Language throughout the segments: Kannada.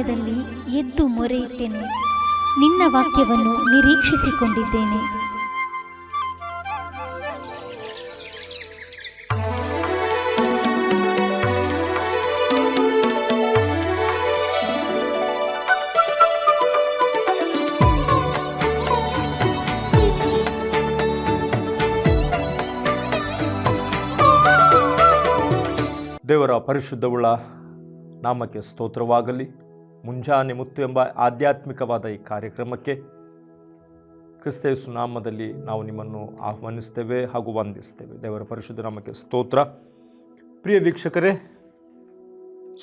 ಸಮಯದಲ್ಲಿ ಎದ್ದು ಮೊರೆಯಿಟ್ಟೆನು. ನಿನ್ನ ವಾಕ್ಯವನ್ನು ನಿರೀಕ್ಷಿಸಿಕೊಂಡಿದ್ದೇನೆ. ದೇವರ ಪರಿಶುದ್ಧವುಳ್ಳ ನಾಮಕ್ಕೆ ಸ್ತೋತ್ರವಾಗಲಿ. ಮುಂಜಾನೆ ಮುತ್ತು ಎಂಬ ಆಧ್ಯಾತ್ಮಿಕವಾದ ಈ ಕಾರ್ಯಕ್ರಮಕ್ಕೆ ಕ್ರಿಸ್ತ ನಾಮದಲ್ಲಿ ನಾವು ನಿಮ್ಮನ್ನು ಆಹ್ವಾನಿಸ್ತೇವೆ ಹಾಗೂ ವಂದಿಸ್ತೇವೆ. ದೇವರ ಪರಿಶುದ್ಧ ನಾಮಕ್ಕೆ ಸ್ತೋತ್ರ. ಪ್ರಿಯ ವೀಕ್ಷಕರೇ,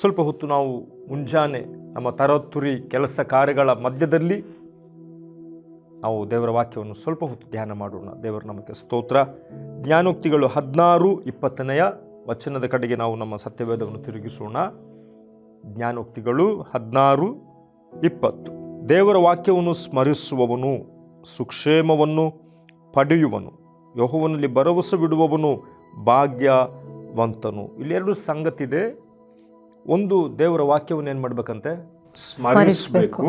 ಸ್ವಲ್ಪ ಹೊತ್ತು ನಾವು ಮುಂಜಾನೆ ನಮ್ಮ ತರತುರಿ ಕೆಲಸ ಕಾರ್ಯಗಳ ಮಧ್ಯದಲ್ಲಿ ನಾವು ದೇವರ ವಾಕ್ಯವನ್ನು ಸ್ವಲ್ಪ ಹೊತ್ತು ಧ್ಯಾನ ಮಾಡೋಣ. ದೇವರ ನಮಗೆ ಸ್ತೋತ್ರ. ಜ್ಞಾನೋಕ್ತಿಗಳು ಹದಿನಾರು ಇಪ್ಪತ್ತನೆಯ ವಚನದ ಕಡೆಗೆ ನಾವು ನಮ್ಮ ಸತ್ಯವೇದವನ್ನು ತಿರುಗಿಸೋಣ. ಜ್ಞಾನೋಕ್ತಿಗಳು ಹದಿನಾರು ಇಪ್ಪತ್ತು. ದೇವರ ವಾಕ್ಯವನ್ನು ಸ್ಮರಿಸುವವನು ಸುಕ್ಷೇಮವನ್ನು ಪಡೆಯುವನು. ಯಹೋವನಲ್ಲಿ ಭರವಸೆ ಬಿಡುವವನು ಭಾಗ್ಯವಂತನು. ಇಲ್ಲಿ ಎರಡು ಸಂಗತಿ ಇದೆ ಒಂದು ದೇವರ ವಾಕ್ಯವನ್ನು ಏನು ಮಾಡಬೇಕಂತೆ? ಸ್ಮರಿಸಬೇಕು.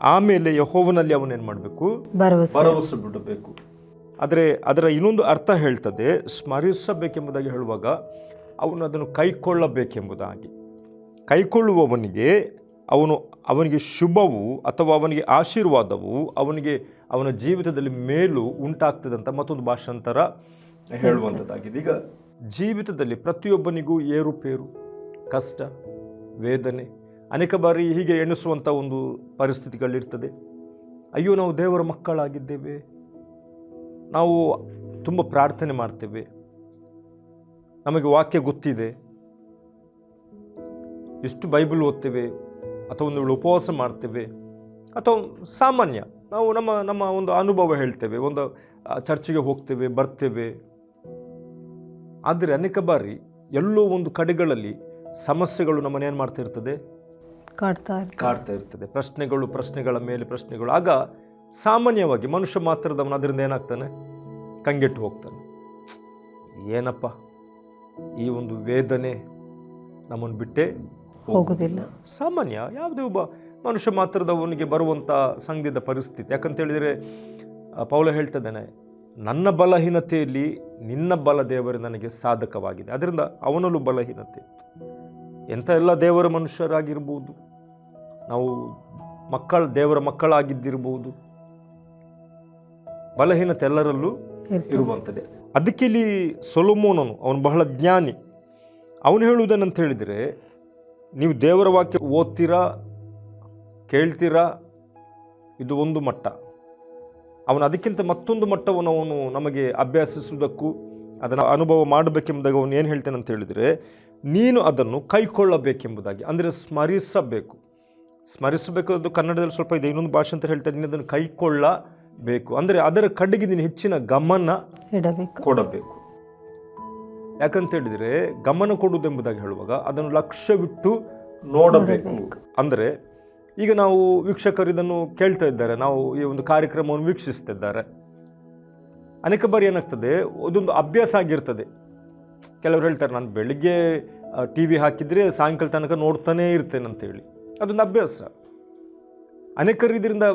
ಆಮೇಲೆ ಯಹೋವನಲ್ಲಿ ಅವನೇನು ಮಾಡಬೇಕು? ಭರವಸೆ ಬಿಡಬೇಕು. ಆದರೆ ಅದರ ಇನ್ನೊಂದು ಅರ್ಥ ಹೇಳ್ತದೆ ಸ್ಮರಿಸಬೇಕೆಂಬುದಾಗಿ ಹೇಳುವಾಗ ಅವನು ಅದನ್ನು ಕೈಕೊಳ್ಳಬೇಕೆಂಬುದಾಗಿ. ಕೈಕೊಳ್ಳುವವನಿಗೆ ಅವನು, ಅವನಿಗೆ ಶುಭವು ಅಥವಾ ಅವನಿಗೆ ಆಶೀರ್ವಾದವು ಅವನಿಗೆ ಅವನ ಜೀವಿತದಲ್ಲಿ ಮೇಲು ಉಂಟಾಗ್ತದೆ ಅಂತ ಮತ್ತೊಂದು ಭಾಷಾಂತರ ಹೇಳುವಂಥದ್ದಾಗಿದೆ ಈಗ ಜೀವಿತದಲ್ಲಿ ಪ್ರತಿಯೊಬ್ಬನಿಗೂ ಏರುಪೇರು ಕಷ್ಟ, ವೇದನೆ, ಅನೇಕ ಬಾರಿ ಹೀಗೆ ಎಣಿಸುವಂಥ ಒಂದು ಪರಿಸ್ಥಿತಿಗಳಿರ್ತದೆ. ಅಯ್ಯೋ, ನಾವು ದೇವರ ಮಕ್ಕಳಾಗಿದ್ದೇವೆ, ನಾವು ತುಂಬ ಪ್ರಾರ್ಥನೆ ಮಾಡ್ತೇವೆ, ನಮಗೆ ವಾಕ್ಯ ಗೊತ್ತಿದೆ ಎಷ್ಟು ಬೈಬಲ್ ಓದ್ತೇವೆ ಅಥವಾ ಒಂದು ವೇಳೆ ಉಪವಾಸ ಮಾಡ್ತೇವೆ ಅಥವಾ ಸಾಮಾನ್ಯ ನಾವು ನಮ್ಮ ನಮ್ಮ ಒಂದು ಅನುಭವ ಹೇಳ್ತೇವೆ ಒಂದು ಚರ್ಚಿಗೆ ಹೋಗ್ತೇವೆ ಬರ್ತೇವೆ. ಆದರೆ ಅನೇಕ ಬಾರಿ ಎಲ್ಲೋ ಒಂದು ಕಡೆಗಳಲ್ಲಿ ಸಮಸ್ಯೆಗಳು ನಮ್ಮನ್ನು ಏನು ಮಾಡ್ತಾ ಇರ್ತದೆ? ಕಾಡ್ತಾ ಕಾಡ್ತಾ ಇರ್ತದೆ. ಪ್ರಶ್ನೆಗಳು ಪ್ರಶ್ನೆಗಳ ಮೇಲೆ ಪ್ರಶ್ನೆಗಳು. ಆಗ ಸಾಮಾನ್ಯವಾಗಿ ಮನುಷ್ಯ ಮಾತ್ರದವನು ಅದರಿಂದ ಏನಾಗ್ತಾನೆ? ಕಂಗೆಟ್ಟು ಹೋಗ್ತಾನೆ. ಏನಪ್ಪ ಈ ಒಂದು ವೇದನೆ ನಮ್ಮನ್ನು ಬಿಟ್ಟೇ ಹೋಗುದಿಲ್ಲ ಸಾಮಾನ್ಯ ಯಾವುದೇ ಒಬ್ಬ ಮನುಷ್ಯ ಮಾತ್ರದವನಿಗೆ ಬರುವಂಥ ಸಂಘದ ಪರಿಸ್ಥಿತಿ. ಯಾಕಂತ ಹೇಳಿದರೆ ಪೌಲ ಹೇಳ್ತಿದ್ದಾನೆ ನನ್ನ ಬಲಹೀನತೆಯಲ್ಲಿ ನಿನ್ನ ಬಲ ದೇವರು ನನಗೆ ಸಾಧಕವಾಗಿದೆ. ಅದರಿಂದ ಅವನಲ್ಲೂ ಬಲಹೀನತೆ ಎಂಥ ಎಲ್ಲ ದೇವರ ಮನುಷ್ಯರಾಗಿರ್ಬೋದು ನಾವು ಮಕ್ಕಳ ದೇವರ ಮಕ್ಕಳಾಗಿದ್ದಿರ್ಬೋದು ಬಲಹೀನತೆ ಎಲ್ಲರಲ್ಲೂ. ಇರುವಂಥದ್ದೇ. ಅದಕ್ಕೆ ಇಲ್ಲಿ ಸೊಲೊಮೋನನು ಅವನು ಬಹಳ ಜ್ಞಾನಿ. ಅವನು ಹೇಳುವುದೇನಂತ ಹೇಳಿದರೆ ನೀವು ದೇವರ ವಾಕ್ಯ ಓದ್ತೀರಾ ಕೇಳ್ತೀರಾ? ಇದು ಒಂದು ಮಟ್ಟ. ಅವನು ಅದಕ್ಕಿಂತ ಮತ್ತೊಂದು ಮಟ್ಟವನ್ನು ಅವನು ನಮಗೆ ಅಭ್ಯಾಸಿಸುವುದಕ್ಕೂ ಅದನ್ನು ಅನುಭವ ಮಾಡಬೇಕೆಂಬುದಾಗಿ ಅವನು ಏನು ಹೇಳ್ತಾನೆ ಅಂತ ಹೇಳಿದರೆ ನೀನು ಅದನ್ನು ಕೈಕೊಳ್ಳಬೇಕೆಂಬುದಾಗಿ ಅಂದರೆ ಸ್ಮರಿಸಬೇಕು. ಸ್ಮರಿಸಬೇಕು ಅದು ಕನ್ನಡದಲ್ಲಿ ಸ್ವಲ್ಪ ಇದೆ ಇನ್ನೊಂದು ಭಾಷೆ ಅಂತ ಹೇಳ್ತಾರೆ ನೀನು ಅದನ್ನು ಕೈಕೊಳ್ಳಬೇಕು. ಅಂದರೆ ಅದರ ಕಡೆಗೆ ನೀನು ಹೆಚ್ಚಿನ ಗಮನ ಇಡಬೇಕು. ಕೊಡಬೇಕು. ಯಾಕಂತ ಹೇಳಿದರೆ ಗಮನ ಕೊಡುವುದೆಂಬುದಾಗಿ ಹೇಳುವಾಗ ಅದನ್ನು ಲಕ್ಷ್ಯವಿಟ್ಟು ನೋಡಬೇಕು. ಅಂದರೆ ಈಗ ನಾವು ವೀಕ್ಷಕರು ಇದನ್ನು ಕೇಳ್ತಾ ಇದ್ದಾರೆ ನಾವು ಈ ಒಂದು ಕಾರ್ಯಕ್ರಮವನ್ನು ವೀಕ್ಷಿಸ್ತಿದ್ದಾರೆ. ಅನೇಕ ಬಾರಿ ಏನಾಗ್ತದೆ ಅದೊಂದು ಅಭ್ಯಾಸ ಆಗಿರ್ತದೆ. ಕೆಲವರು ಹೇಳ್ತಾರೆ ನಾನು ಬೆಳಿಗ್ಗೆ ಟಿ ವಿ ಹಾಕಿದರೆ ಸಾಯಂಕಾಲ ತನಕ ನೋಡ್ತಾನೇ ಇರ್ತೇನೆ ಅಂತೇಳಿ ಅದೊಂದು ಅಭ್ಯಾಸ. ಅನೇಕರು ಇದರಿಂದ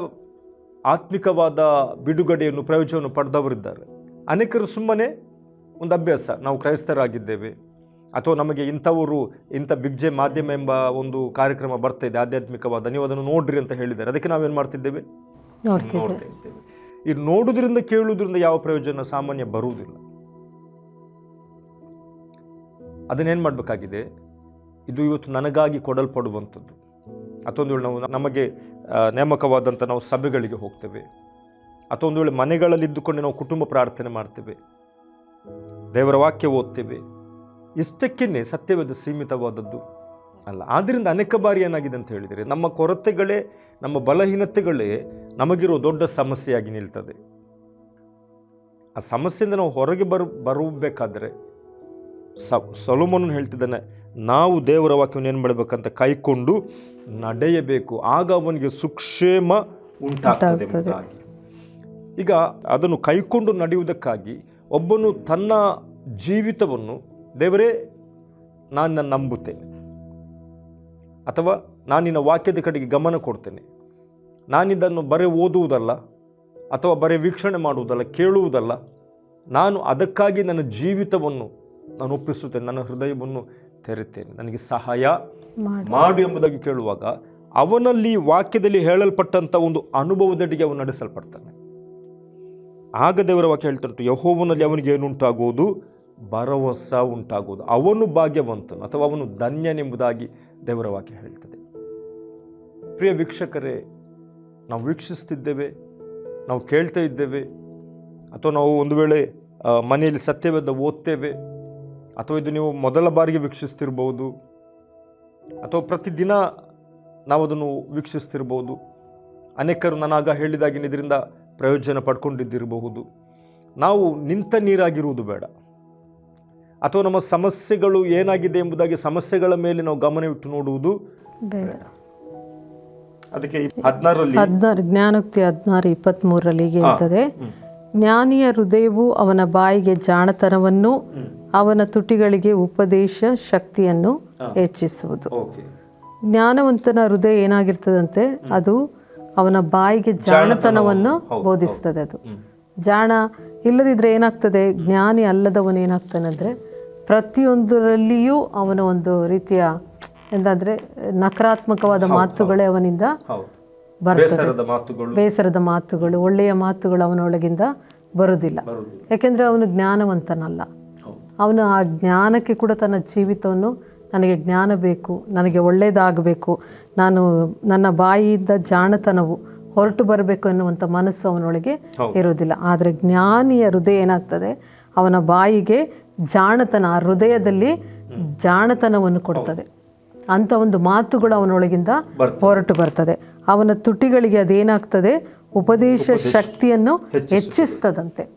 ಆತ್ಮಿಕವಾದ ಬಿಡುಗಡೆಯನ್ನು ಪ್ರಯೋಜನವನ್ನು ಪಡೆದವರಿದ್ದಾರೆ. ಅನೇಕರು ಸುಮ್ಮನೆ ಒಂದು ಅಭ್ಯಾಸ. ನಾವು ಕ್ರೈಸ್ತರಾಗಿದ್ದೇವೆ. ಅಥವಾ ನಮಗೆ ಇಂಥವರು ಇಂಥ ಬಿಗ್ಜೆ ಮಾಧ್ಯಮ ಎಂಬ ಒಂದು ಕಾರ್ಯಕ್ರಮ ಬರ್ತಾ ಇದೆ ಆಧ್ಯಾತ್ಮಿಕವಾದ. ನೀವು ಅದನ್ನು ನೋಡ್ರಿ ಅಂತ ಹೇಳಿದ್ದಾರೆ. ಅದಕ್ಕೆ ನಾವೇನು ಮಾಡ್ತಿದ್ದೇವೆ? ನೋಡ್ತಾ ಇದ್ದೇವೆ ಈ ನೋಡುವುದರಿಂದ ಕೇಳುವುದರಿಂದ ಯಾವ ಪ್ರಯೋಜನ? ಸಾಮಾನ್ಯ ಬರುವುದಿಲ್ಲ. ಅದನ್ನೇನು ಮಾಡಬೇಕಾಗಿದೆ? ಇದು ಇವತ್ತು ನನಗಾಗಿ ಕೊಡಲ್ಪಡುವಂಥದ್ದು. ಅಥವಾ ಒಂದು ವೇಳೆ ನಾವು ನಮಗೆ ನೇಮಕವಾದಂಥ ನಾವು ಸಭೆಗಳಿಗೆ ಹೋಗ್ತೇವೆ. ಅಥವಾ ಒಂದು ವೇಳೆ ಮನೆಗಳಲ್ಲಿ ಇದ್ದುಕೊಂಡು ನಾವು ಕುಟುಂಬ ಪ್ರಾರ್ಥನೆ ಮಾಡ್ತೇವೆ. ದೇವರ ವಾಕ್ಯ ಓದ್ತೇವೆ. ಇಷ್ಟಕ್ಕೇ ಸತ್ಯವೇದ ಸೀಮಿತವಾದದ್ದು ಅಲ್ಲ. ಆದ್ದರಿಂದ ಅನೇಕ ಬಾರಿ ಏನಾಗಿದೆ ಅಂತ ಹೇಳಿದರೆ ನಮ್ಮ ಕೊರತೆಗಳೇ ನಮ್ಮ ಬಲಹೀನತೆಗಳೇ ನಮಗಿರೋ ದೊಡ್ಡ ಸಮಸ್ಯೆಯಾಗಿ ನಿಲ್ತದೆ. ಆ ಸಮಸ್ಯೆಯಿಂದ ನಾವು ಹೊರಗೆ ಬರು ಬರಬೇಕಾದ್ರೆ ಸ ಸೊಲೊಮೋನನ್ ಹೇಳ್ತಿದ್ದಾನೆ ನಾವು ದೇವರ ವಾಕ್ಯವನ್ನು ಏನು ಮಾಡಬೇಕಂತ ಕೈಕೊಂಡು ನಡೆಯಬೇಕು. ಆಗ ಅವನಿಗೆ ಸುಕ್ಷೇಮ ಉಂಟಾಗ್ತದೆ. ಈಗ ಅದನ್ನು ಕೈಕೊಂಡು ನಡೆಯುವುದಕ್ಕಾಗಿ ಒಬ್ಬನು ತನ್ನ ಜೀವಿತವನ್ನು ದೇವರೇ ನಾನು ನಂಬುತ್ತೇನೆ. ಅಥವಾ ನಾನು ನಿನ್ನ ವಾಕ್ಯದ ಕಡೆಗೆ ಗಮನ ಕೊಡ್ತೇನೆ. ನಾನಿದನ್ನು ಬರೆ ಓದುವುದಲ್ಲ ಅಥವಾ ಬರೆ ವೀಕ್ಷಣೆ ಮಾಡುವುದಲ್ಲ ಕೇಳುವುದಲ್ಲ. ನಾನು ಅದಕ್ಕಾಗಿ ನನ್ನ ಜೀವಿತವನ್ನು ನಾನು ಒಪ್ಪಿಸುತ್ತೇನೆ ನನ್ನ ಹೃದಯವನ್ನು ತೆರೆತೇನೆ ನನಗೆ ಸಹಾಯ ಮಾಡಿ. ಮಾಡು ಎಂಬುದಾಗಿ ಕೇಳುವಾಗ ಅವನಲ್ಲಿ ವಾಕ್ಯದಲ್ಲಿ ಹೇಳಲ್ಪಟ್ಟಂಥ ಒಂದು ಅನುಭವದಡಿಗೆ ಅವನು ನಡೆಸಲ್ಪಡ್ತಾನೆ. ಆಗ ದೇವರ ವಾಕ್ಯ ಹೇಳ್ತಾನೆ ಯಹೋವನಲ್ಲಿ ಅವನಿಗೆ ಏನುಂಟಾಗುವುದು? ಭರವಸ ಉಂಟಾಗುವುದು. ಅವನು ಭಾಗ್ಯವಂತನು ಅಥವಾ ಅವನು ಧನ್ಯನೆಂಬುದಾಗಿ ದೇವರ ವಾಕ್ಯ ಹೇಳ್ತದೆ. ಪ್ರಿಯ ವೀಕ್ಷಕರೇ, ನಾವು ವೀಕ್ಷಿಸ್ತಿದ್ದೇವೆ, ನಾವು ಕೇಳ್ತಾ ಇದ್ದೇವೆ, ಅಥವಾ ನಾವು ಒಂದು ವೇಳೆ ಮನೆಯಲ್ಲಿ ಸತ್ಯವೇದ ಓದ್ತೇವೆ, ಅಥವಾ ಇದು ನೀವು ಮೊದಲ ಬಾರಿಗೆ ವೀಕ್ಷಿಸ್ತಿರ್ಬೋದು, ಅಥವಾ ಪ್ರತಿದಿನ ನಾವು ಅದನ್ನು ವೀಕ್ಷಿಸ್ತಿರ್ಬೋದು, ಅನೇಕರು ನಾನಾಗ ಹೇಳಿದಾಗಿನ ಇದರಿಂದ ಪ್ರಯೋಜನ ಪಡ್ಕೊಂಡಿದ್ದಿರಬಹುದು. ನಾವು ನಿಂತ ನೀರಾಗಿರುವುದು ಬೇಡ. ಅಥವಾ ನಮ್ಮ ಸಮಸ್ಯೆಗಳು ಏನಾಗಿದೆ ಎಂಬುದಾಗಿ ಸಮಸ್ಯೆಗಳ ಮೇಲೆ ನಾವು ಗಮನವಿಟ್ಟು ನೋಡುವುದು ಬೇಡ. ಅದಕ್ಕೆ ಹದಿನಾರರಲ್ಲಿ ಹದಿನಾರು ಜ್ಞಾನೋಕ್ತಿ ಹದಿನಾರು ಇಪ್ಪತ್ತ್ಮೂರರಲ್ಲಿ ಹೇಳ್ತದೆ ಜ್ಞಾನಿಯ ಹೃದಯವು ಅವನ ಬಾಯಿಗೆ ಜಾಣತನವನ್ನು ಅವನ ತುಟಿಗಳಿಗೆ ಉಪದೇಶ ಶಕ್ತಿಯನ್ನು ಹೆಚ್ಚಿಸುವುದು. ಜ್ಞಾನವಂತನ ಹೃದಯ ಏನಾಗಿರ್ತದಂತೆ ಅದು ಅವನ ಬಾಯಿಗೆ ಜಾಣತನವನ್ನು ಬೋಧಿಸ್ತದೆ ಅದು. ಜಾಣ ಇಲ್ಲದಿದ್ರೆ ಏನಾಗ್ತದೆ? ಜ್ಞಾನಿ ಅಲ್ಲದವನು ಏನಾಗ್ತಾನಂದ್ರೆ ಪ್ರತಿಯೊಂದರಲ್ಲಿಯೂ ಅವನ ಒಂದು ರೀತಿಯ ಎಂದಾದರೆ ನಕಾರಾತ್ಮಕವಾದ ಮಾತುಗಳೇ ಅವನಿಂದ ಬರ್ತದೆ. ಬೇಸರದ ಮಾತುಗಳು. ಒಳ್ಳೆಯ ಮಾತುಗಳು ಅವನೊಳಗಿಂದ ಬರುವುದಿಲ್ಲ. ಯಾಕೆಂದರೆ ಅವನು ಜ್ಞಾನವಂತನಲ್ಲ. ಅವನು ಆ ಜ್ಞಾನಕ್ಕೆ ಕೂಡ ತನ್ನ ಜೀವಿತವನ್ನು ನನಗೆ ಜ್ಞಾನ ಬೇಕು ನನಗೆ ಒಳ್ಳೆಯದಾಗಬೇಕು ನಾನು ನನ್ನ ಬಾಯಿಯಿಂದ ಜಾಣತನವು ಹೊರಟು ಬರಬೇಕು ಎನ್ನುವಂಥ ಮನಸ್ಸು ಅವನೊಳಗೆ ಇರುವುದಿಲ್ಲ. ಆದರೆ ಜ್ಞಾನಿಯ ಹೃದಯ ಏನಾಗ್ತದೆ? ಅವನ ಬಾಯಿಗೆ ಜಾಣತನ ಆ ಹೃದಯದಲ್ಲಿ ಜಾಣತನವನ್ನು ಕೊಡ್ತದೆ. ಅಂತ ಒಂದು ಮಾತುಗಳು ಅವನೊಳಗಿಂದ ಹೊರಟು ಬರ್ತದೆ. ಅವನ ತುಟಿಗಳಿಗೆ ಅದೇನಾಗ್ತದೆ? ಉಪದೇಶ ಶಕ್ತಿಯನ್ನು ಹೆಚ್ಚಿಸ್ತದಂತೆ.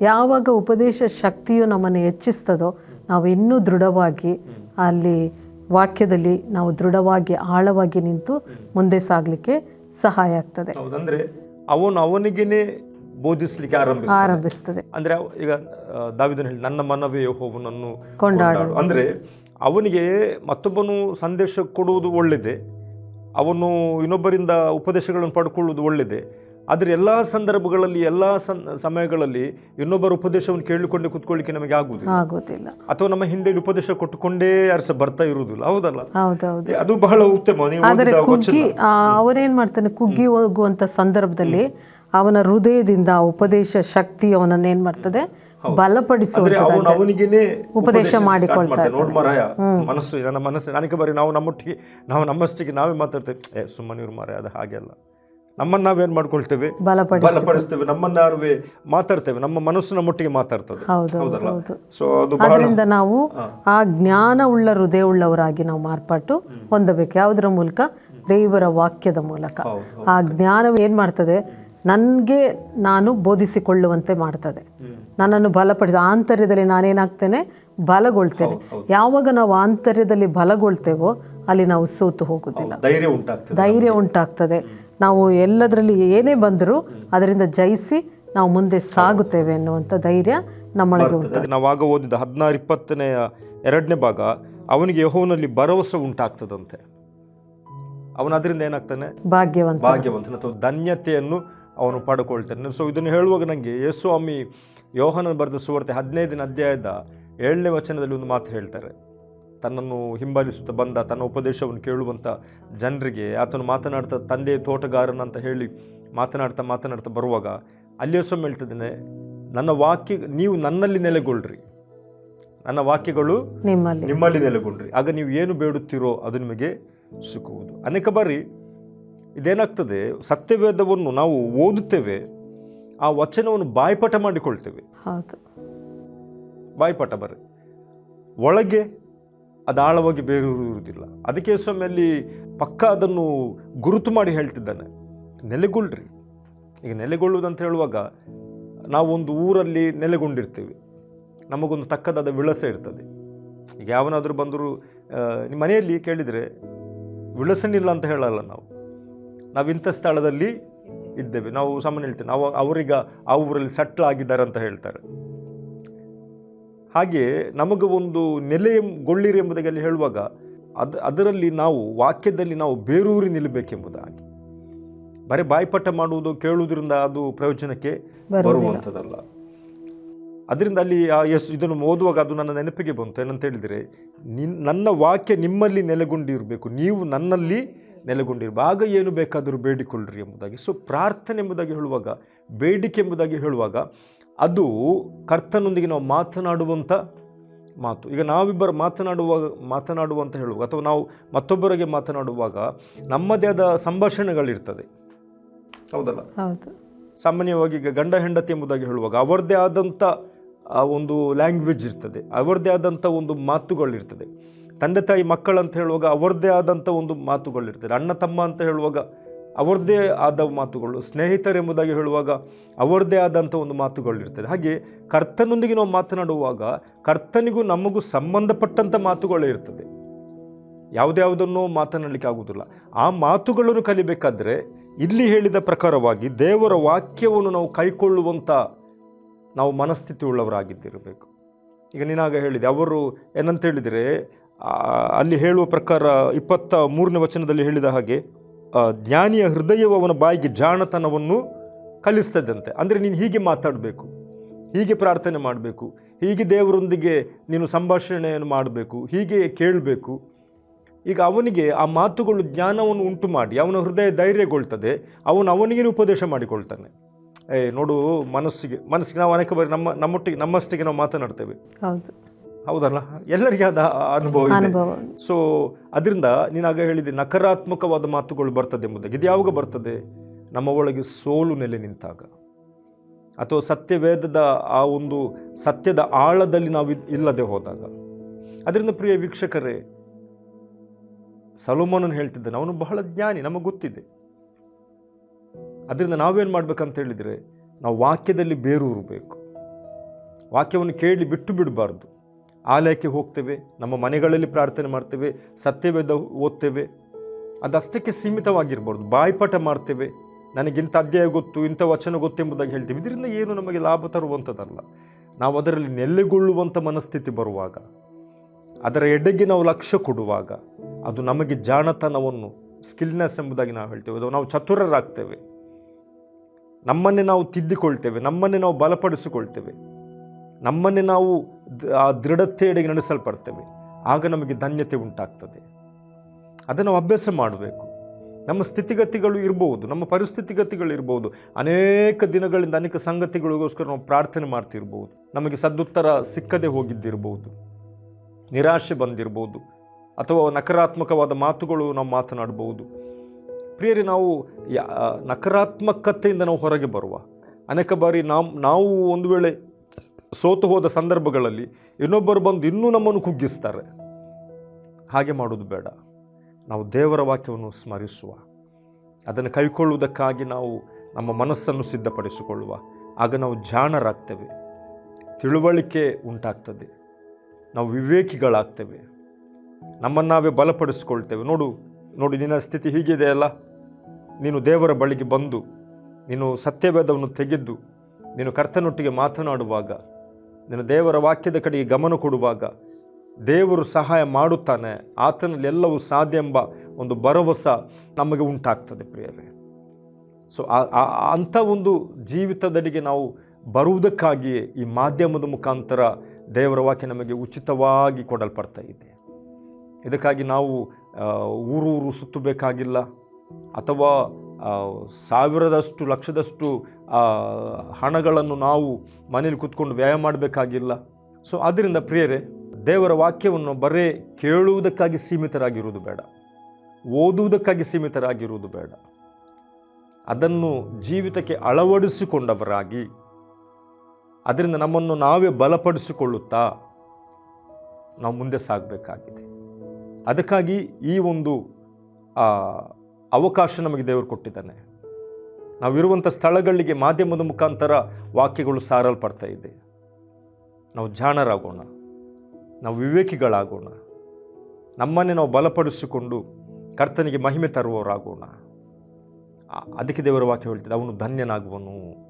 ಯಾವಾಗ ಉಪದೇಶ ಶಕ್ತಿಯು ನಮ್ಮನ್ನು ಹೆಚ್ಚಿಸ್ತದೋ ನಾವು ಇನ್ನೂ ದೃಢವಾಗಿ ಅಲ್ಲಿ ವಾಕ್ಯದಲ್ಲಿ ನಾವು ದೃಢವಾಗಿ ಆಳವಾಗಿ ನಿಂತು ಮುಂದೆ ಸಾಗಲಿಕ್ಕೆ ಸಹಾಯ ಆಗ್ತದೆ. ಅಂದ್ರೆ ಅವನು ಅವನಿಗೇನೆ ಬೋಧಿಸ್ಲಿಕ್ಕೆ ಆರಂಭಿಸ ಆರಂಭಿಸ್ತದೆ. ಅಂದ್ರೆ ಈಗ ದಾವಿದನ್ ಹೇಳಿ ನನ್ನ ಮನವೇ ಯೆಹೋವನನ್ನು ಕೊಂಡಾಡು. ಅಂದ್ರೆ ಅವನಿಗೆ ಮತ್ತೊಬ್ಬನು ಸಂದೇಶ ಕೊಡುವುದು ಒಳ್ಳೆಯದೇ ಅವನು ಇನ್ನೊಬ್ಬರಿಂದ ಉಪದೇಶಗಳನ್ನು ಪಡ್ಕೊಳ್ಳುವುದು ಒಳ್ಳೆಯದೇ ಆದರೆ ಎಲ್ಲ ಸಂದರ್ಭಗಳಲ್ಲಿ ಎಲ್ಲ ಸಮಯಗಳಲ್ಲಿ ಇನ್ನೊಬ್ಬರ ಉಪದೇಶವನ್ನು ಕೇಳಿಕೊಂಡು ಕುತ್ಕೊಳ್ಳಿಕ್ಕೆ ನಮಗೆ ಆಗುವುದಿಲ್ಲ. ಆಗೋದಿಲ್ಲ ಅಥವಾ ನಮ್ಮ ಹಿಂದೆ ಉಪದೇಶ ಕೊಟ್ಟುಕೊಂಡೇ ಯಾರು ಸಹ ಬರ್ತಾ ಇರುವುದಿಲ್ಲ. ಹೌದಲ್ಲ? ಹೌದೌದು. ಅದು ಬಹಳ ಉತ್ತಮ. ನೀವು ಆದರೆ ಓದಿದ ಕುಗ್ಗಿ ಆ, ಅವನೇನ್ ಮಾಡ್ತಾನೆ? ಕುಗ್ಗಿ ಹೋಗುವಂತ ಸಂದರ್ಭದಲ್ಲಿ ಅವನ ಹೃದಯದಿಂದ ಆ ಉಪದೇಶ ಶಕ್ತಿ ಅವನನ್ನ ಏನ್ ಮಾಡ್ತದೆ ಅಂದ್ರೆ ಅವನು ಅವನಿಗೇನೆ ಉಪದೇಶ start ಮಾಡಿಕೊಳ್ತಾ ಮಾಡ್ತಾನೆ. ನೋಡ್ ಮಾರಾಯ ಮನಸ್ಸು ನನ್ನ ಮನಸ್ಸು ನನಗೆ ಬರೀ ನಾವು ನಮ್ಮೊಟ್ಟಿಗೆ ನಾವು ನಮ್ಮಷ್ಟಿಗೆ ನಾವೇ ಮಾತಾಡ್ತೇವೆ. ಏ ಸುಮ್ಮನೆ ಇವ್ರು ಮಾರಾಯ ಅದು ಹಾಗೆ ಅಲ್ಲ. ನಮ್ಮನ್ನ ನಾವೇನ್ ಮಾಡ್ಕೊಳ್ತೇವೆ? ಬಲಪಡಿಸಿ ಬಲಪಡಿಸ್ತೇವೆ. ನಮ್ಮನ್ನ ನಾವೇ ಮಾತಾಡ್ತೇವೆ. ನಮ್ಮ ಮನಸ್ಸು ಮುಟ್ಟಿಗೆ ಮಾತಾಡ್ತದೆ. ಹೌದು ಹೌದಲ್ಲ? ಸೊ ಅದು ಬಹಳ ಅದರಿಂದ ನಾವು ಆ ಜ್ಞಾನ ಉಳ್ಳ ಹೃದಯ ಉಳ್ಳವರಾಗಿ ನಾವು ಮಾರ್ಪಾಟು ಹೊಂದಬೇಕು. ಯಾವುದರ ಮೂಲಕ? ದೇವರ ವಾಕ್ಯದ ಮೂಲಕ. ಆ ಜ್ಞಾನ ಏನು ಮಾಡ್ತದೆ? ನನಗೆ ನಾನು ಬೋಧಿಸಿಕೊಳ್ಳುವಂತೆ ಮಾಡ್ತದೆ. ನನ್ನನ್ನು ಬಲಪಡಿಸ ಆಂತರ್ಯದಲ್ಲಿ ನಾನೇನಾಗ್ತೇನೆ? ಬಲಗೊಳ್ತೇನೆ. ಯಾವಾಗ ನಾವು ಆಂತರ್ಯದಲ್ಲಿ ಬಲಗೊಳ್ತೇವೋ ಅಲ್ಲಿ ನಾವು ಸೋತು ಹೋಗುದಿಲ್ಲ. ಧೈರ್ಯ ಉಂಟಾಗ್ತದೆ ನಾವು ಎಲ್ಲದರಲ್ಲಿ ಏನೇ ಬಂದರೂ ಅದರಿಂದ ಜಯಿಸಿ ನಾವು ಮುಂದೆ ಸಾಗುತ್ತೇವೆ ಎನ್ನುವಂಥ ಧೈರ್ಯ ನಮ್ಮೊಳಗೆ ಉಂಟು. ನಾವು ನಾವಾಗ ಓದಿದ ಹದಿನಾರು ಇಪ್ಪತ್ತನೆಯ ಎರಡನೇ ಭಾಗ ಅವನಿಗೆ ಯಹೋವನಲ್ಲಿ ಭರವಸೆ ಉಂಟಾಗ್ತದಂತೆ. ಅವನು ಅದರಿಂದ ಏನಾಗ್ತಾನೆ? ಭಾಗ್ಯವಂತ. ಭಾಗ್ಯವಂತನ ಅಥವಾ ಧನ್ಯತೆಯನ್ನು ಅವನು ಪಡ್ಕೊಳ್ತಾನೆ. ಸೊ ಇದನ್ನು ಹೇಳುವಾಗ ನನಗೆ ಯೇಸ್ವಾಮಿ ಯೋಹನ ಬರೆದ ಸುವರ್ತೆ ಹದಿನೈದನೇ ಅಧ್ಯಾಯದ ಏಳನೇ ವಚನದಲ್ಲಿ ಒಂದು ಮಾತು ಹೇಳ್ತಾರೆ. ತನ್ನನ್ನು ಹಿಂಬಾಲಿಸುತ್ತಾ ಬಂದ ತನ್ನ ಉಪದೇಶವನ್ನು ಕೇಳುವಂಥ ಜನರಿಗೆ ಆತನು ಮಾತನಾಡ್ತಾ ತಂದೆ ತೋಟಗಾರನಂತ ಹೇಳಿ ಮಾತನಾಡ್ತಾ ಮಾತನಾಡ್ತಾ ಬರುವಾಗ ಅಲ್ಲಿ ಸಹ ಹೇಳ್ತಿದ್ದೇನೆ ನನ್ನ ವಾಕ್ಯ ನೀವು ನನ್ನಲ್ಲಿ ನೆಲೆಗೊಳ್ರಿ. ನನ್ನ ವಾಕ್ಯಗಳು ನಿಮ್ಮಲ್ಲಿ. ನಿಮ್ಮಲ್ಲಿ ನೆಲೆಗೊಂಡ್ರಿ ಆಗ ನೀವು ಏನು ಬೇಡುತ್ತೀರೋ ಅದು ನಿಮಗೆ ಸಿಕ್ಕುವುದು. ಅನೇಕ ಬಾರಿ ಇದೇನಾಗ್ತದೆ ಸತ್ಯವೇದವನ್ನು ನಾವು ಓದುತ್ತೇವೆ ಆ ವಚನವನ್ನು ಬಾಯ್ಪಾಠ ಮಾಡಿಕೊಳ್ತೇವೆ. ಹೌದು. ಬಾಯ್ಪಾಠ ಬರ್ರಿ ಒಳಗೆ ಅದು ಆಳವಾಗಿ ಬೇರೂರುವುದಿಲ್ಲ ಅದಕ್ಕೆ ಸ್ವಾಮಿಯಲ್ಲಿ ಪಕ್ಕ ಅದನ್ನು ಗುರುತು ಮಾಡಿ ಹೇಳ್ತಿದ್ದಾನೆ. ನೆಲೆಗೊಳ್ಳ್ರಿ ಈಗ ನೆಲೆಗೊಳ್ಳುವುದಂತ ಹೇಳುವಾಗ ನಾವು ಒಂದು ಊರಲ್ಲಿ ನೆಲೆಗೊಂಡಿರ್ತೀವಿ. ನಮಗೊಂದು ತಕ್ಕದಾದ ವಿಳಸ ಇರ್ತದೆ. ಈಗ ಯಾವನಾದರೂ ಬಂದರೂ ನಿಮ್ಮ ಮನೆಯಲ್ಲಿ ಕೇಳಿದರೆ ವಿಳಸನಿಲ್ಲ ಅಂತ ಹೇಳಲ್ಲ ನಾವು. ನಾವು ಇಂಥ ಸ್ಥಳದಲ್ಲಿ ಇದ್ದೇವೆ. ನಾವು ಸಾಮಾನ್ಯ ಹೇಳ್ತೇವೆ. ನಾವು ಅವರೀಗ ಆ ಊರಲ್ಲಿ ಸೆಟ್ಲ್ ಆಗಿದ್ದಾರೆ ಅಂತ ಹೇಳ್ತಾರೆ. ಹಾಗೆ ನಮಗೆ ಒಂದು ನೆಲೆ ಗೊಳ್ಳಿರಿ ಎಂಬುದಾಗಿ ಅಲ್ಲಿ ಹೇಳುವಾಗ ಅದು ಅದರಲ್ಲಿ ನಾವು ವಾಕ್ಯದಲ್ಲಿ ನಾವು ಬೇರೂರಿ ನಿಲ್ಲಬೇಕೆಂಬುದಾಗಿ ಬರೀ ಬಾಯ್ಪಾಠ ಮಾಡುವುದು ಕೇಳುವುದರಿಂದ ಅದು ಪ್ರಯೋಜನಕ್ಕೆ ಬರುವಂಥದ್ದಲ್ಲ. ಅದರಿಂದ ಅಲ್ಲಿ ಎಸ್ ಇದನ್ನು ಓದುವಾಗ ಅದು ನನ್ನ ನೆನಪಿಗೆ ಬಂತು. ಏನಂತ ಹೇಳಿದರೆ ನಿನ್ ನನ್ನ ವಾಕ್ಯ ನಿಮ್ಮಲ್ಲಿ ನೆಲೆಗೊಂಡಿರಬೇಕು. ನೀವು ನನ್ನಲ್ಲಿ ನೆಲೆಗೊಂಡಿರಬೇಕು. ಆಗ ಏನು ಬೇಕಾದರೂ ಬೇಡಿಕೊಳ್ಳ್ರಿ ಎಂಬುದಾಗಿ. ಸೊ ಪ್ರಾರ್ಥನೆ ಎಂಬುದಾಗಿ ಹೇಳುವಾಗ ಬೇಡಿಕೆ ಎಂಬುದಾಗಿ ಹೇಳುವಾಗ ಅದು ಕರ್ತನೊಂದಿಗೆ ನಾವು ಮಾತನಾಡುವಂಥ ಮಾತು. ಈಗ ನಾವಿಬ್ಬರು ಮಾತನಾಡುವಾಗ ಮಾತನಾಡುವಂತ ಹೇಳುವಾಗ ಅಥವಾ ನಾವು ಮತ್ತೊಬ್ಬರಿಗೆ ಮಾತನಾಡುವಾಗ ನಮ್ಮದೇ ಆದ ಸಂಭಾಷಣೆಗಳಿರ್ತದೆ. ಹೌದಲ್ಲ? ಹೌದು. ಸಾಮಾನ್ಯವಾಗಿ ಈಗ ಗಂಡ ಹೆಂಡತಿ ಎಂಬುದಾಗಿ ಹೇಳುವಾಗ ಅವರದೇ ಆದಂಥ ಒಂದು ಲ್ಯಾಂಗ್ವೇಜ್ ಇರ್ತದೆ. ಅವರದೇ ಆದಂಥ ಒಂದು ಮಾತುಗಳಿರ್ತದೆ. ತಂದೆ ತಾಯಿ ಮಕ್ಕಳಂತ ಹೇಳುವಾಗ ಅವರದೇ ಆದಂಥ ಒಂದು ಮಾತುಗಳಿರ್ತದೆ. ಅಣ್ಣ ತಮ್ಮ ಅಂತ ಹೇಳುವಾಗ ಅವರದ್ದೇ ಆದ ಮಾತುಗಳು, ಸ್ನೇಹಿತರೆಂಬುದಾಗಿ ಹೇಳುವಾಗ ಅವರದ್ದೇ ಆದಂಥ ಒಂದು ಮಾತುಗಳಿರ್ತದೆ ಹಾಗೆ ಕರ್ತನೊಂದಿಗೆ ನಾವು ಮಾತನಾಡುವಾಗ ಕರ್ತನಿಗೂ ನಮಗೂ ಸಂಬಂಧಪಟ್ಟಂಥ ಮಾತುಗಳೇ ಇರ್ತದೆ. ಯಾವುದ್ಯಾವುದನ್ನೋ ಮಾತನಾಡಲಿಕ್ಕೆ ಆಗುವುದಿಲ್ಲ. ಆ ಮಾತುಗಳನ್ನು ಕಲಿಬೇಕಾದ್ರೆ ಇಲ್ಲಿ ಹೇಳಿದ ಪ್ರಕಾರವಾಗಿ ದೇವರ ವಾಕ್ಯವನ್ನು ನಾವು ಕೈಕೊಳ್ಳುವಂಥ ನಾವು ಮನಸ್ಥಿತಿ ಉಳ್ಳವರಾಗಿದ್ದಿರಬೇಕು ಈಗ ನೀನಾಗ ಹೇಳಿದೆ, ಅವರು ಏನಂತ ಹೇಳಿದರೆ ಅಲ್ಲಿ ಹೇಳುವ ಪ್ರಕಾರ ಇಪ್ಪತ್ತ ಮೂರನೇ ವಚನದಲ್ಲಿ ಹೇಳಿದ ಹಾಗೆ ಜ್ಞಾನಿಯ ಹೃದಯವು ಅವನ ಬಾಯಿಗೆ ಜಾಣತನವನ್ನು ಕಲಿಸ್ತದಂತೆ. ಅಂದರೆ ನೀನು ಹೀಗೆ ಮಾತಾಡಬೇಕು, ಹೀಗೆ ಪ್ರಾರ್ಥನೆ ಮಾಡಬೇಕು, ಹೀಗೆ ದೇವರೊಂದಿಗೆ ನೀನು ಸಂಭಾಷಣೆಯನ್ನು ಮಾಡಬೇಕು, ಹೀಗೆ ಕೇಳಬೇಕು. ಈಗ ಅವನಿಗೆ ಆ ಮಾತುಗಳು ಜ್ಞಾನವನ್ನು ಉಂಟು ಮಾಡಿ ಅವನ ಹೃದಯ ಧೈರ್ಯಗೊಳ್ತದೆ, ಅವನು ಅವನಿಗೆ ಉಪದೇಶ ಮಾಡಿಕೊಳ್ತಾನೆ. ಏ, ನೋಡು, ಮನಸ್ಸಿಗೆ ಮನಸ್ಸಿಗೆ ನಾವು ಅನೇಕ ಬಾರಿ ನಮ್ಮ, ನಮ್ಮೊಟ್ಟಿಗೆ, ನಮ್ಮಷ್ಟಿಗೆ ನಾವು ಮಾತನಾಡ್ತೇವೆ. ಹೌದು. ಹೌದಲ್ಲ? ಎಲ್ಲರಿಗೆ ಅದ ಅನುಭವ ಇದೆ. ಸೊ ಅದರಿಂದ ನೀನಾಗ ಹೇಳಿದೆ ನಕಾರಾತ್ಮಕವಾದ ಮಾತುಗಳು ಬರ್ತದೆ ಎಂಬುದಾಗಿ ಇದು ಯಾವಾಗ ಬರ್ತದೆ? ನಮ್ಮ ಒಳಗೆ ಸೋಲು ನೆಲೆ ನಿಂತಾಗ. ಅಥವಾ ಸತ್ಯವೇದದ ಆ ಒಂದು ಸತ್ಯದ ಆಳದಲ್ಲಿ ನಾವು ಇಲ್ಲದೆ ಹೋದಾಗ. ಅದರಿಂದ ಪ್ರಿಯ ವೀಕ್ಷಕರೇ ಸಲೋಮನನ್ನು ಹೇಳ್ತಿದ್ದಾನೆ ಅವನು ಬಹಳ ಜ್ಞಾನಿ ನಮಗೆ ಗೊತ್ತಿದೆ. ಅದರಿಂದ ನಾವೇನು ಮಾಡ್ಬೇಕಂತ ಹೇಳಿದರೆ ನಾವು ವಾಕ್ಯದಲ್ಲಿ ಬೇರೂರಬೇಕು ವಾಕ್ಯವನ್ನು ಕೇಳಿ ಬಿಟ್ಟು ಬಿಡಬಾರ್ದು. ಆಲಯಕ್ಕೆ ಹೋಗ್ತೇವೆ, ನಮ್ಮ ಮನೆಗಳಲ್ಲಿ ಪ್ರಾರ್ಥನೆ ಮಾಡ್ತೇವೆ, ಸತ್ಯವೇದ ಓದ್ತೇವೆ. ಅದಷ್ಟಕ್ಕೆ ಸೀಮಿತವಾಗಿರ್ಬಾರ್ದು. ಬಾಯ್ಪಾಠ ಮಾಡ್ತೇವೆ. ನನಗಿಂಥ ಅಧ್ಯಾಯ ಗೊತ್ತು, ಇಂಥ ವಚನ ಗೊತ್ತು ಎಂಬುದಾಗಿ ಹೇಳ್ತೇವೆ. ಇದರಿಂದ ಏನು ನಮಗೆ ಲಾಭ ತರುವಂಥದ್ದಲ್ಲ. ನಾವು ಅದರಲ್ಲಿ ನೆಲೆಗೊಳ್ಳುವಂಥ ಮನಸ್ಥಿತಿ ಬರುವಾಗ, ಅದರ ಎಡೆಗೆ ನಾವು ಲಕ್ಷ್ಯ ಕೊಡುವಾಗ, ಅದು ನಮಗೆ ಜಾಣತನವನ್ನು ಸ್ಕಿಲ್ನೆಸ್ ಎಂಬುದಾಗಿ ನಾವು ಹೇಳ್ತೇವೆ. ಅದು ನಾವು ಚತುರರಾಗ್ತೇವೆ. ನಮ್ಮನ್ನೇ ನಾವು ತಿದ್ದಿಕೊಳ್ತೇವೆ. ನಮ್ಮನ್ನೇ ನಾವು ಬಲಪಡಿಸಿಕೊಳ್ತೇವೆ. ನಮ್ಮನ್ನೇ ನಾವು ಆ ದೃಢತೆಯಡೆಗೆ ನಡೆಸಲ್ಪಡ್ತೇವೆ. ಆಗ ನಮಗೆ ಧನ್ಯತೆ ಉಂಟಾಗ್ತದೆ. ಅದನ್ನು ಅಭ್ಯಾಸ ಮಾಡಬೇಕು. ನಮ್ಮ ಸ್ಥಿತಿಗತಿಗಳು ಇರಬಹುದು ನಮ್ಮ ಪರಿಸ್ಥಿತಿಗತಿಗಳು ಇರಬಹುದು ಅನೇಕ ದಿನಗಳಿಂದ ಅನೇಕ ಸಂಗತಿಗಳಿಗೋಸ್ಕರ ನಾವು ಪ್ರಾರ್ಥನೆ ಮಾಡ್ತಿರ್ಬೋದು. ನಮಗೆ ಸದುತ್ತರ ಸಿಕ್ಕದೆ ಹೋಗಿದ್ದಿರ್ಬೋದು. ನಿರಾಶೆ ಬಂದಿರ್ಬೋದು. ಅಥವಾ ನಕಾರಾತ್ಮಕವಾದ ಮಾತುಗಳು ನಾವು ಮಾತನಾಡಬಹುದು ಪ್ರಿಯರಿ, ನಾವು ನಕಾರಾತ್ಮಕತೆಯಿಂದ ನಾವು ಹೊರಗೆ ಬರುವ. ಅನೇಕ ಬಾರಿ ನಾವು ನಾವು ಒಂದು ವೇಳೆ ಸೋತು ಹೋದ ಸಂದರ್ಭಗಳಲ್ಲಿ ಇನ್ನೊಬ್ಬರು ಬಂದು ಇನ್ನೂ ನಮ್ಮನ್ನು ಕುಗ್ಗಿಸ್ತಾರೆ. ಹಾಗೆ ಮಾಡೋದು ಬೇಡ. ನಾವು ದೇವರ ವಾಕ್ಯವನ್ನು ಸ್ಮರಿಸುವ. ಅದನ್ನು ಕೈಕೊಳ್ಳುವುದಕ್ಕಾಗಿ ನಾವು ನಮ್ಮ ಮನಸ್ಸನ್ನು ಸಿದ್ಧಪಡಿಸಿಕೊಳ್ಳುವ. ಆಗ ನಾವು ಜಾಣರಾಗ್ತೇವೆ ತಿಳುವಳಿಕೆ ಉಂಟಾಗ್ತದೆ. ನಾವು ವಿವೇಕಿಗಳಾಗ್ತೇವೆ. ನಮ್ಮನ್ನು ನಾವೇ ಬಲಪಡಿಸಿಕೊಳ್ತೇವೆ. ನೋಡು, ನೋಡಿ, ನಿನ್ನ ಸ್ಥಿತಿ ಹೀಗಿದೆ ಅಲ್ಲ? ನೀನು ದೇವರ ಬಳಿಗೆ ಬಂದು, ನೀನು ಸತ್ಯವೇದವನ್ನು ತೆಗೆದು, ನೀನು ಕರ್ತನೊಟ್ಟಿಗೆ ಮಾತನಾಡುವಾಗ ನಿನ್ನ ದೇವರ ವಾಕ್ಯದ ಕಡೆಗೆ ಗಮನ ಕೊಡುವಾಗ ದೇವರು ಸಹಾಯ ಮಾಡುತ್ತಾನೆ, ಆತನಲ್ಲಿ ಎಲ್ಲವೂ ಸಾಧ್ಯ ಎಂಬ ಒಂದು ಭರವಸೆ ನಮಗೆ ಉಂಟಾಗ್ತದೆ ಪ್ರಿಯರೇ. ಸೊ ಅಂಥ ಒಂದು ಜೀವಿತದಡಿಗೆ ನಾವು ಬರುವುದಕ್ಕಾಗಿಯೇ ಈ ಮಾಧ್ಯಮದ ಮುಖಾಂತರ ದೇವರ ವಾಕ್ಯ ನಮಗೆ ಉಚಿತವಾಗಿ ಕೊಡಲ್ಪಡ್ತಾ ಇದೆ. ಇದಕ್ಕಾಗಿ ನಾವು ಊರೂರು ಸುತ್ತಬೇಕಾಗಿಲ್ಲ ಅಥವಾ ಸಾವಿರದಷ್ಟು, ಲಕ್ಷದಷ್ಟು ಹಣಗಳನ್ನು ನಾವು ಮನೇಲಿ ಕೂತ್ಕೊಂಡು ವ್ಯಯ ಮಾಡಬೇಕಾಗಿಲ್ಲ. ಸೊ ಆದ್ದರಿಂದ ಪ್ರಿಯರೇ, ದೇವರ ವಾಕ್ಯವನ್ನು ಬರೇ ಕೇಳುವುದಕ್ಕಾಗಿ ಸೀಮಿತರಾಗಿರುವುದು ಬೇಡ. ಓದುವುದಕ್ಕಾಗಿ ಸೀಮಿತರಾಗಿರುವುದು ಬೇಡ. ಅದನ್ನು ಜೀವಿತಕ್ಕೆ ಅಳವಡಿಸಿಕೊಂಡವರಾಗಿ, ಅದರಿಂದ ನಮ್ಮನ್ನು ನಾವೇ ಬಲಪಡಿಸಿಕೊಳ್ಳುತ್ತಾ ನಾವು ಮುಂದೆ ಸಾಗಬೇಕಾಗಿದೆ. ಅದಕ್ಕಾಗಿ ಈ ಒಂದು ಅವಕಾಶ ನಮಗೆ ದೇವರು ಕೊಟ್ಟಿದ್ದಾನೆ. ನಾವಿರುವಂಥ ಸ್ಥಳಗಳಿಗೆ ಮಾಧ್ಯಮದ ಮುಖಾಂತರ ವಾಕ್ಯಗಳು ಸಾರಲ್ಪಡ್ತಾ ಇದೆ. ನಾವು ಜಾಣರಾಗೋಣ ನಾವು ವಿವೇಕಿಗಳಾಗೋಣ. ನಮ್ಮನ್ನೇ ನಾವು ಬಲಪಡಿಸಿಕೊಂಡು ಕರ್ತನಿಗೆ ಮಹಿಮೆ ತರುವವರಾಗೋಣ. ಅದಕ್ಕೆ ದೇವರ ವಾಕ್ಯ ಹೇಳ್ತಿದ್ದೆ ಅವನು ಧನ್ಯನಾಗುವನು.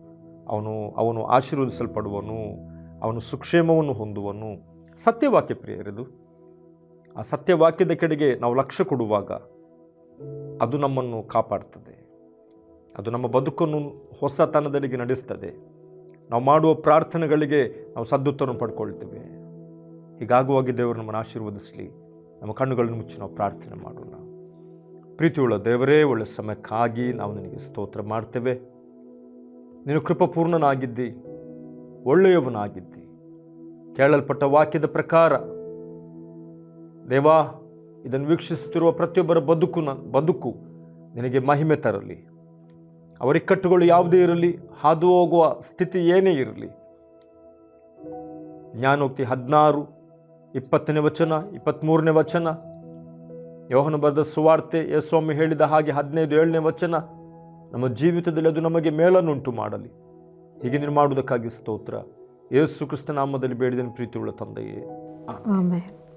ಅವನು ಅವನು ಆಶೀರ್ವದಿಸಲ್ಪಡುವನು. ಅವನು ಸುಕ್ಷೇಮವನ್ನು ಹೊಂದುವನು. ಸತ್ಯವಾಕ್ಯ ಪ್ರಿಯರಿದು, ಆ ಸತ್ಯವಾಕ್ಯದ ಕಡೆಗೆ ನಾವು ಲಕ್ಷ್ಯ ಕೊಡುವಾಗ ಅದು ನಮ್ಮನ್ನು ಕಾಪಾಡ್ತದೆ. ಅದು ನಮ್ಮ ಬದುಕನ್ನು ಹೊಸತನದಲ್ಲಿಗೆ ನಡೆಸ್ತದೆ. ನಾವು ಮಾಡುವ ಪ್ರಾರ್ಥನೆಗಳಿಗೆ ನಾವು ಸದ್ದುತ್ತರನ್ನು ಪಡ್ಕೊಳ್ತೇವೆ. ಹೀಗಾಗುವಾಗಿ ದೇವರು ನಮ್ಮನ್ನು ಆಶೀರ್ವದಿಸಲಿ. ನಮ್ಮ ಕಣ್ಣುಗಳನ್ನು ಮುಚ್ಚಿ ನಾವು ಪ್ರಾರ್ಥನೆ ಮಾಡೋಣ. ಪ್ರೀತಿಯುಳ್ಳ ದೇವರೇ, ಒಳ್ಳೆ ಸಮಯಕ್ಕಾಗಿ ನಾವು ನಿನಗೆ ಸ್ತೋತ್ರ ಮಾಡ್ತೇವೆ. ನೀನು ಕೃಪಪೂರ್ಣನಾಗಿದ್ದಿ, ಒಳ್ಳೆಯವನಾಗಿದ್ದಿ. ಕೇಳಲ್ಪಟ್ಟ ವಾಕ್ಯದ ಪ್ರಕಾರ, ದೇವಾ ಇದನ್ನು ವೀಕ್ಷಿಸುತ್ತಿರುವ ಪ್ರತಿಯೊಬ್ಬರ ಬದುಕು ಬದುಕು ನಿನಗೆ ಮಹಿಮೆ ತರಲಿ. ಅವರ ಇಕ್ಕಟ್ಟುಗಳು ಯಾವುದೇ ಇರಲಿ ಹಾದು ಹೋಗುವ ಸ್ಥಿತಿ ಏನೇ ಇರಲಿ. ಜ್ಞಾನೋಕ್ತಿ ಹದಿನಾರು, ಇಪ್ಪತ್ತನೇ ವಚನ ಇಪ್ಪತ್ತ್ಮೂರನೇ ವಚನ. ಯೋಹನ ಬರೆದ ಸುವಾರ್ತೆ ಯಸ್ವಾಮಿ ಹೇಳಿದ ಹಾಗೆ ಹದಿನೈದು, ಏಳನೇ ವಚನ. ನಮ್ಮ ಜೀವಿತದಲ್ಲಿ ಅದು ನಮಗೆ ಮೇಲನ್ನುಂಟು ಮಾಡಲಿ. ಹೀಗೆ ನೀನು ಮಾಡುವುದಕ್ಕಾಗಿ ಸ್ತೋತ್ರ. ಯೇಸು ಕ್ರಿಸ್ತನಾಮದಲ್ಲಿ ಬೇಡಿದನು ಪ್ರೀತಿಯುಳ್ಳ ತಂದೆಯೇ.